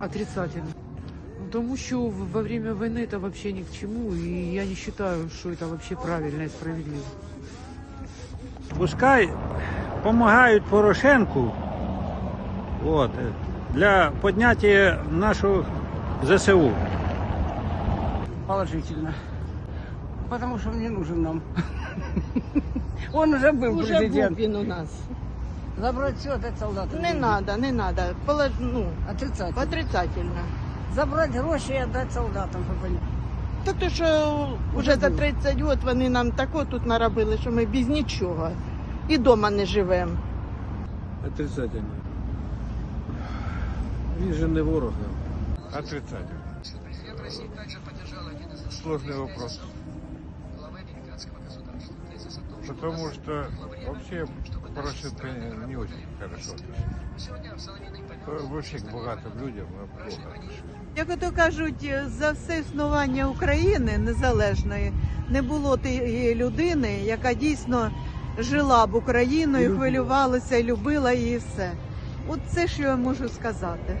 Отрицательно. Ну, Тому що в- во время войны это вообще ни к чему, и я не считаю, что это вообще правильно и справедливо. Пускай допомагають Порошенку от, е, для підняття нашого ЗСУ. Положительно. Потому что он не нужен нам. Он уже был Уже президент. він у нас. Забрать все, отдать солдатам. Не надо, не надо. Полож... Ну, Отрицательно. отрицательно. Забрать гроші і віддати солдатам, вони. Так то, що вже за 30 років вони нам тако тут наробили, що ми без нічого. І дома не живемо. Отрицательно. Він же не ворог нам. Отрицательно. Сложный вопрос. Потому что вообще Порошенко не очень хорошо. Вообще к богатым людям плохо. Як ото кажуть, за все існування України незалежної не було тієї людини, яка дійсно жила б Україною, хвилювалася, любила її все. От це що я можу сказати.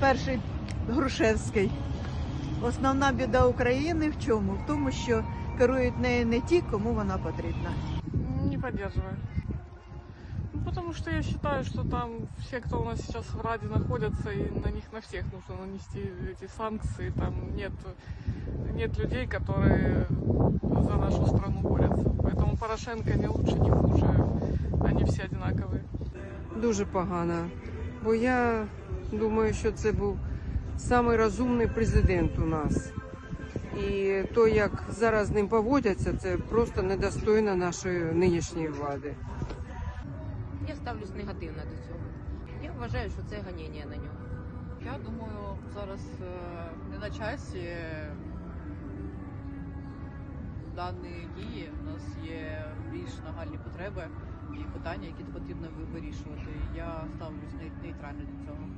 Перший Грушевський. Основна біда України в чому? В тому, що керують нею не ті, кому вона потрібна. Не поддерживаю. Ну, потому что я считаю, что там все, кто у нас сейчас в Раде находятся, и на них на всех нужно нанести эти санкции. Там нет, нет людей, которые за нашу страну борются. Поэтому Порошенко не лучше, не хуже. Они все одинаковые. Дуже погано. Бо я думаю, що це був самий розумний президент у нас. І то, як зараз з ним поводяться, це просто недостойно нашої нинішньої влади. Я ставлюсь негативно до цього. Я вважаю, що це ганіння на нього. Я думаю, зараз е, не на часі даної дії. У нас є більш нагальні потреби і питання, які потрібно вирішувати. Я ставлюсь нейтрально до цього.